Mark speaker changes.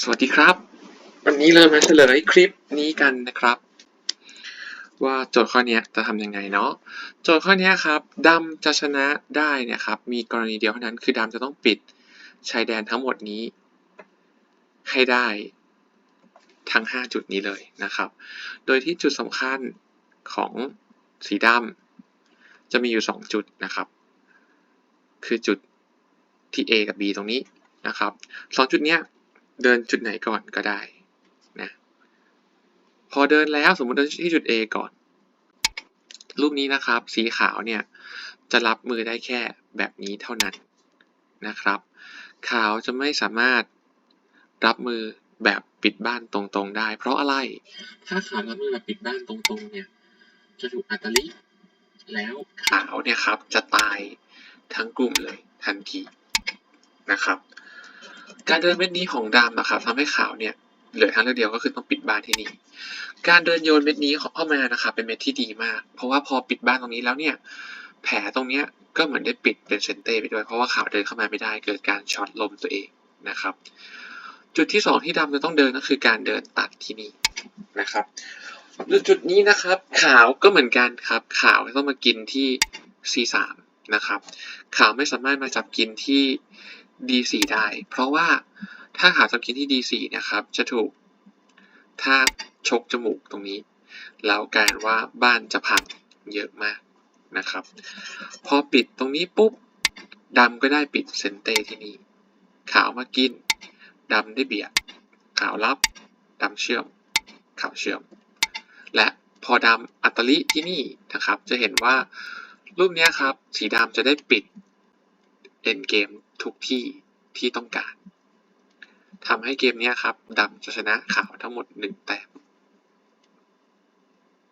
Speaker 1: สวัสดีครับ วันนี้เรามาเฉลยคลิปนี้กันนะครับ ว่าโจทย์ข้อนี้จะทำยังไงเนาะโจทย์ข้อนี้ครับดำจะชนะได้เนี่ยครับ มีกรณีเดียวเท่านั้นคือดำจะต้องปิดชายแดนทั้งหมดนี้ ให้ได้ทั้ง 5 จุดนี้เลยนะครับ โดยที่จุดสำคัญของสีดำจะมีอยู่ 2 จุดนะครับ คือจุดที่ A กับ B ตรงนี้นะครับสองจุดเนี้ย เดินจุดไหนก่อนก็ได้นะพอเดินแล้วสมมติเดินที่จุด A ก่อน รูปนี้นะครับ สีขาวเนี่ยจะรับมือได้แค่แบบนี้เท่านั้นนะครับ ขาวจะไม่สามารถรับมือแบบปิดบ้านตรงๆได้ เพราะอะไรถ้าขาวรับมือแบบปิดบ้านตรงๆเนี่ยจะถูกอัตลิแล้วขาวเนี่ยครับจะตายทั้งกลุ่มเลยทันทีนะครับ การเดินเม็ดนี้ของดำนะครับทำให้ขาวเนี่ยเหลือทางเลือกเดียวก็คือต้องปิดบ้านที่นี่ การเดินโยนเม็ดนี้เข้ามานะครับเป็นเม็ดที่ดีมาก เพราะว่าพอปิดบ้านตรงนี้แล้วเนี่ยแผลตรงเนี้ยก็เหมือนได้ปิดเป็นเซนเต้ไปด้วยเพราะว่าขาวเดินเข้ามาไม่ได้เกิดการช็อตลมตัวเองนะครับ จุดที่สองที่ดำจะต้องเดินก็คือการเดินตัดที่นี่นะครับจุดนี้นะครับ ขาวก็เหมือนกันครับ ขาวต้องมากินที่ C3 นะครับ ขาวไม่สามารถมาจับกินที่ D4 ได้ เพราะว่าถ้าขาวจับกินที่ D4 นะครับ จะถูกถ้าชกจมูกตรงนี้ แล้วกายเป็นว่าบ้านจะพังเยอะมากนะครับ พอปิดตรงนี้ปุ๊บดำก็ได้ปิดเซนเต้ที่นี่ ขาวมากินดำได้เบียด ขาวรับดำเชื่อม ขาวเชื่อม และพอดำอัตลิที่นี่นะครับ จะเห็นว่ารูปนี้ครับ สีดำจะได้ปิดเอ็นเกมทุกที่ที่ต้องการทำให้เกมนี้ครับดำจะชนะขาวทั้งหมด 1 แต้ม